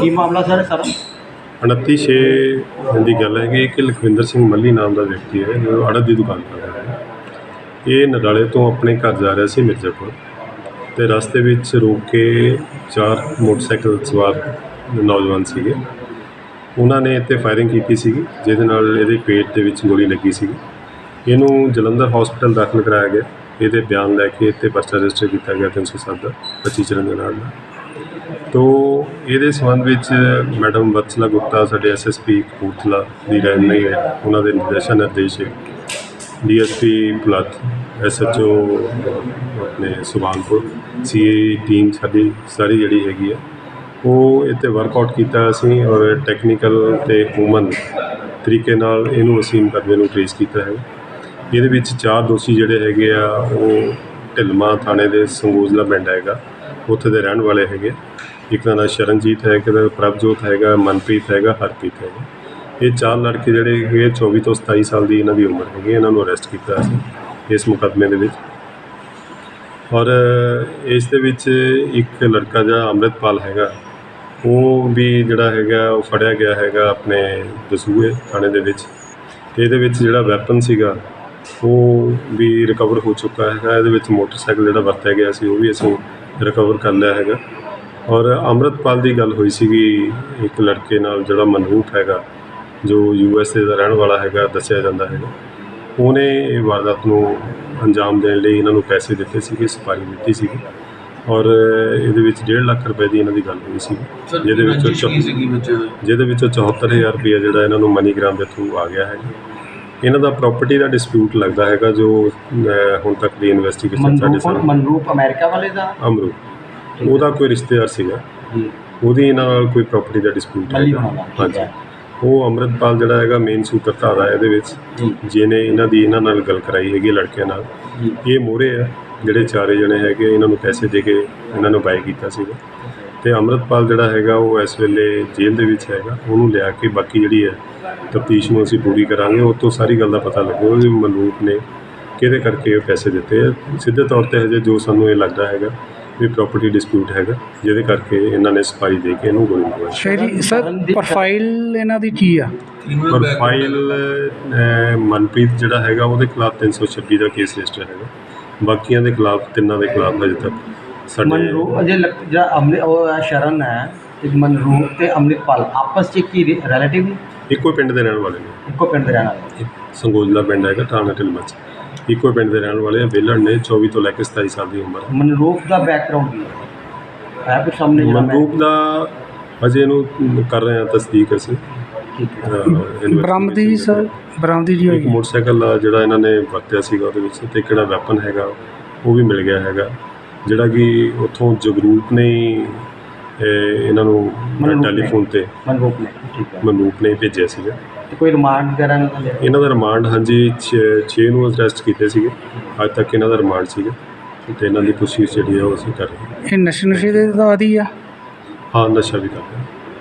ਕੀ ਮਾਮਲਾ ਸਰ ਸਾਰਾ? 29 ਛੇ ਦੀ ਗੱਲ ਹੈ ਕਿ ਇੱਕ ਲਖਵਿੰਦਰ ਸਿੰਘ ਮੱਲੀ ਨਾਮ ਦਾ ਵਿਅਕਤੀ ਹੈ ਜੋ ਅੜਦ ਦੀ ਦੁਕਾਨ ਕਰਦਾ ਹੈ। ਇਹ ਨਡਾਲੇ ਤੋਂ ਆਪਣੇ ਘਰ ਜਾ ਰਿਹਾ ਸੀ ਮਿਰਜ਼ਾਪੁਰ ਤੇ ਰਸਤੇ ਵਿੱਚ ਰੋਕ ਕੇ ਚਾਰ ਮੋਟਰਸਾਈਕਲ ਸਵਾਰ ਨੌਜਵਾਨ ਸੀਗੇ। ਉਹਨਾਂ ਨੇ ਇੱਥੇ ਫਾਇਰਿੰਗ ਕੀਤੀ ਸੀਗੀ ਜਿਹਦੇ ਨਾਲ ਇਹਦੇ ਪੇਟ ਦੇ ਵਿੱਚ ਗੋਲੀ ਲੱਗੀ ਸੀਗੀ। ਇਹਨੂੰ ਜਲੰਧਰ ਹਸਪੀਟਲ ਦਾਖਲ ਕਰਾਇਆ ਗਿਆ। ਇਹਦੇ ਬਿਆਨ ਲੈ ਕੇ ਇੱਥੇ ਪਰਚਾ ਰਜਿਸਟਰ ਕੀਤਾ ਗਿਆ 307 ਦਾ 25 ਚਰਨ ਦੇ ਨਾਲ ਦਾ। ਤੋ ਇਹਦੇ ਸੰਬੰਧ ਵਿੱਚ ਮੈਡਮ ਵਤਸਲਾ ਗੁਪਤਾ ਸਾਡੇ ਐਸਐਸਪੀ ਕਪੂਰਥਲਾ ਦੀ ਰਹਿਨੁਮਾਈ ਹੈ। ਉਹਨਾਂ ਦੇ ਨਿਰਦੇਸ਼ਨ ਨਿਰਦੇਸ਼ ਡੀਐਸਪੀ ਪੁਲਤ ਐਸਐਚਓ ਆਪਣੇ ਸੁਭਾਨਪੁਰ ਸੀਏ ਟੀਮ ਸਾਡੀ ਸਾਰੀ ਜਿਹੜੀ ਹੈਗੀ ਆ ਉਹ ਇੱਥੇ ਵਰਕਆਊਟ ਕੀਤਾ ਅਸੀਂ ਔਰ ਟੈਕਨੀਕਲ ਤੇ ਹਿਊਮਨ ਤਰੀਕੇ ਨਾਲ ਇਹਨੂੰ ਅਸੀਂ ਮੁਕੱਦਮੇ ਨੂੰ ਟ੍ਰੇਸ ਕੀਤਾ ਹੈ। ਇਹਦੇ ਵਿੱਚ ਚਾਰ ਦੋਸ਼ੀ ਜਿਹੜੇ ਹੈਗੇ ਆ, ਉਹ ਢਿਲਮਾ ਥਾਣੇ ਦੇ ਸੰਗੋਜਲਾ ਪਿੰਡ ਹੈਗਾ। ਉੱਥੇ ਦੇ ਰਹਿਣ ਵਾਲੇ ਹੈਗੇ। ਇੱਕ ਦਾ ਨਾਂ ਸ਼ਰਨਜੀਤ ਹੈ ਇੱਕ ਦਾ ਪ੍ਰਭਜੋਤ ਹੈਗਾ, ਮਨਪ੍ਰੀਤ ਹੈਗਾ, ਹਰਪ੍ਰੀਤ ਹੈਗਾ। ਇਹ ਚਾਰ ਲੜਕੇ ਜਿਹੜੇ ਹੈਗੇ 24 ਤੋਂ 27 ਸਾਲ ਦੀ ਇਹਨਾਂ ਦੀ ਉਮਰ ਹੈਗੀ ਇਹਨਾਂ ਨੂੰ ਅਰੈਸਟ ਕੀਤਾ ਅਸੀਂ ਇਸ ਮੁਕੱਦਮੇ ਦੇ ਵਿੱਚ। ਔਰ ਇਸ ਦੇ ਵਿੱਚ ਇੱਕ ਲੜਕਾ ਜਿਹੜਾ ਅੰਮ੍ਰਿਤਪਾਲ ਹੈਗਾ, ਉਹ ਵੀ ਜਿਹੜਾ ਹੈਗਾ, ਉਹ ਫੜਿਆ ਗਿਆ ਹੈਗਾ ਆਪਣੇ ਦਸੂਏ ਥਾਣੇ ਦੇ ਵਿੱਚ। ਤੇ ਇਹਦੇ ਵਿੱਚ ਜਿਹੜਾ ਵੈਪਨ ਸੀਗਾ, ਉਹ ਵੀ ਰਿਕਵਰ ਹੋ ਚੁੱਕਾ ਹੈਗਾ। ਇਹਦੇ ਵਿੱਚ ਮੋਟਰਸਾਈਕਲ ਜਿਹੜਾ ਵਰਤਿਆ ਗਿਆ ਸੀ, ਉਹ ਵੀ ਅਸੀਂ ਰਿਕਵਰ ਕਰ ਲਿਆ ਹੈਗਾ। ਔਰ ਅੰਮ੍ਰਿਤਪਾਲ ਦੀ ਗੱਲ ਹੋਈ ਸੀਗੀ ਇੱਕ ਲੜਕੇ ਨਾਲ ਜਿਹੜਾ ਮਨਰੂਪ ਹੈਗਾ ਜੋ ਯੂ ਐਸ ਏ ਦਾ ਰਹਿਣ ਵਾਲਾ ਹੈਗਾ ਦੱਸਿਆ ਜਾਂਦਾ ਹੈਗਾ। ਉਹਨੇ ਇਹ ਵਾਰਦਾਤ ਨੂੰ ਅੰਜਾਮ ਦੇਣ ਲਈ ਇਹਨਾਂ ਨੂੰ ਪੈਸੇ ਦਿੱਤੇ ਸੀਗੇ ਸਪਾਰੀ ਦਿੱਤੀ ਸੀਗੀ। ਔਰ ਇਹਦੇ ਵਿੱਚ 1.5 ਲੱਖ ਰੁਪਏ ਦੀ ਇਹਨਾਂ ਦੀ ਗੱਲ ਹੋਈ ਸੀ ਜਿਹਦੇ ਵਿੱਚੋਂ ਜਿਹਦੇ ਵਿੱਚੋਂ 74000 ਰੁਪਏ ਜਿਹੜਾ ਇਹਨਾਂ ਨੂੰ ਮਨੀਗ੍ਰਾਮ ਦੇ ਥਰੂ ਆ ਗਿਆ ਹੈ ਇਹਨਾਂ ਦਾ ਪ੍ਰਾਪਰਟੀ ਦਾ ਡਿਸਪਿਊਟ ਲੱਗਦਾ ਹੈਗਾ ਜੋ ਹੁਣ ਤੱਕ ਦੀ ਇਨਵੈਸਟੀਗੇਸ਼ਨ ਸਾਡੇ ਸਾਹਮਣੇ ਮਨਰੂਪ ਅਮਰੀਕਾ ਵਾਲੇ ਦਾ? ਉਹਦਾ ਕੋਈ ਰਿਸ਼ਤੇਦਾਰ ਸੀਗਾ। ਜੀ। ਉਹਦੀ ਇਹਨਾਂ ਨਾਲ ਕੋਈ ਪ੍ਰਾਪਰਟੀ ਦਾ ਡਿਸਪਿਊਟ ਮੱਲੀ ਹੈਗਾ। ਹੋਣਾ ਦਾ ਠੀਕ ਹਾਂਜੀ। ਹੈ। ਉਹ ਅੰਮ੍ਰਿਤਪਾਲ ਜਿਹੜਾ ਹੈਗਾ ਮੇਨ ਸੂਤਰਧਾਰ ਹੈ ਇਹਦੇ ਵਿੱਚ। ਜੀ। ਜਿਹਨੇ ਇਹਨਾਂ ਦੀ ਇਹਨਾਂ ਨਾਲ ਗੱਲ ਕਰਾਈ ਹੈਗੀ ਲੜਕਿਆਂ ਨਾਲ। ਜੀ। ਇਹ ਮੋਰੇ ਆ। ਜਿਹੜੇ ਚਾਰੇ ਜਣੇ ਹੈਗੇ ਇਹਨਾਂ ਨੂੰ ਪੈਸੇ ਦੇ ਕੇ ਇਹਨਾਂ ਨੂੰ ਬਾਈ ਕੀਤਾ ਸੀਗਾ। ਤੇ ਅੰਮ੍ਰਿਤਪਾਲ ਜਿਹੜਾ ਹੈਗਾ ਉਹ ਇਸ ਵੇਲੇ ਜੇਲ੍ਹ ਦੇ ਵਿੱਚ ਹੈਗਾ। ਉਹਨੂੰ ਲਿਆ ਕੇ ਬਾਕੀ ਜਿਹੜੀ ਹੈ ਤਫਤੀਸ਼ ਨੂੰ ਅਸੀਂ ਪੂਰੀ ਕਰਾਂਗੇ। ਉਹ ਤੋਂ ਸਾਰੀ ਗੱਲ ਦਾ ਪਤਾ ਲੱਗੇਗਾ ਕਿ ਮਨਰੂਪ ਨੇ ਕਿਹਦੇ ਕਰਕੇ ਇਹ ਪੈਸੇ ਦਿੱਤੇ ਆ। ਸਿੱਧੇ ਤੌਰ ਤੇ ਹਜੇ ਜੋ ਸਾਨੂੰ ਇਹ ਲੱਗਦਾ ਹੈਗਾ ਵੀ ਪ੍ਰਾਪਰਟੀ ਡਿਸਪਿਊਟ ਹੈਗਾ ਜਿਹਦੇ ਕਰਕੇ ਇਹਨਾਂ ਨੇ ਸਪਾਈ ਦੇ ਕੇ ਇਹਨੂੰ ਗੋਲੀ ਮਾਰੀ ਸ਼ਹਿਰੀ ਸਰ ਪ੍ਰੋਫਾਈਲ ਇਹਨਾਂ ਦੀ ਕੀ ਆ? ਪਰ ਫਾਈਲ ਅਹ, ਮਨਪ੍ਰੀਤ ਜਿਹੜਾ ਹੈਗਾ ਉਹਦੇ ਖਿਲਾਫ 326 ਦਾ ਕੇਸ ਰਜਿਸਟਰ ਹੈਗਾ। ਬਾਕੀਆਂ ਦੇ ਖਿਲਾਫ ਤਿੰਨਾਂ ਦੇ ਖਿਲਾਫ ਹਜੇ ਤੱਕ ਸਾਡੇ ਮਨਰੂਪ ਅਜੇ ਜਿਹੜਾ ਅੰਮ੍ਰਿਤ ਉਹ ਹੈ ਸ਼ਰਨ ਹੈ ਇੱਕ ਮਨਰੂਪ ਤੇ ਅੰਮ੍ਰਿਤਪਾਲ ਆਪਸ ਚ ਕੀ ਰਿਲੇਟਿਵ ਇੱਕੋ ਪਿੰਡ ਦੇ ਰਹਿਣ ਵਾਲੇ ਨੇ। ਇੱਕੋ ਪਿੰਡ ਦੇ ਰਹਿਣ ਵਾਲੇ ਸੰਗੋਜਲਾ ਪਿੰਡ ਹੈਗਾ ਥਾਣਾ ਢਿਲਮਾ ਚ ਇੱਕੋ ਪਿੰਡ ਦੇ ਰਹਿਣ ਵਾਲੇ ਆ ਵਿਹਲੜ ਨੇ 24 ਤੋਂ ਲੈ ਕੇ 27 ਸਾਲ ਦੀ ਉਮਰ ਹੈ। ਮਨਰੂਪ ਦਾ ਬੈਕਗ੍ਰਾਉਂਡ ਕੀ ਹੈ। ਹੈ ਕੁਛ ਸਾਹਮਣੇ ਜਿਹੜਾ ਮੈਂ- ਮਨਰੂਪ ਦਾ ਅਜੇ ਇਹਨੂੰ ਕਰ ਰਹੇ ਹਾਂ ਤਸਦੀਕ ਅਸੀਂ। ਠੀਕ ਹੈ। ਬਰਾਮਦੀ ਸਰ ਬਰਾਮਦੀ ਜੀ ਇੱਕ ਹੋਈ ਮੋਟਰਸਾਈਕਲ ਆ ਜਿਹੜਾ ਇਹਨਾਂ ਨੇ ਵਰਤਿਆ ਸੀਗਾ ਉਹਦੇ ਵਿੱਚ ਤੇ ਕਿਹੜਾ ਵੈਪਨ ਹੈਗਾ ਉਹ ਵੀ ਮਿਲ ਗਿਆ ਹੈਗਾ। ਜਿਹੜਾ ਕਿ ਉੱਥੋਂ ਜਗਰੂਪ ਨੇ ਹੀ, ਇਹ, ਇਹਨਾਂ ਨੂੰ ਮਨਰੂਪ ਨੇ। ਟੈਲੀਫੋਨ ਤੇ ਮਨਰੂਪ ਨੇ ਠੀਕ ਹੈ। ਮਨਰੂਪ ਨੇ ਭੇਜਿਆ ਸੀਗਾ। ਤੇ ਕੋਈ ਰਿਮਾਂਡ ਵਗੈਰਾ ਨਹੀਂ ਲਿਆ ਇਹਨਾਂ ਦਾ ਰਿਮਾਂਡ ਹਾਂਜੀ 6 ਨੂੰ ਅਰੈਸਟ ਕੀਤੇ ਸੀਗੇ। ਅੱਜ ਤੱਕ ਇਹਨਾਂ ਦਾ ਰਿਮਾਂਡ ਸੀਗਾ ਤੇ ਇਹਨਾਂ ਦੀ ਪੁੱਛਗਿੱਛ ਜਿਹੜੀ ਹੈ ਉਹ ਅਸੀਂ ਕਰ ਰਹੇ ਹਾਂ। ਇਹ ਨਸ਼ੇ ਨੁਸ਼ੇ ਦੇ ਤਾਂ ਆਦੀ ਆ? ਹਾਂ ਨਸ਼ਾ ਵੀ ਕਰ ਰਹੇ ਹਾਂ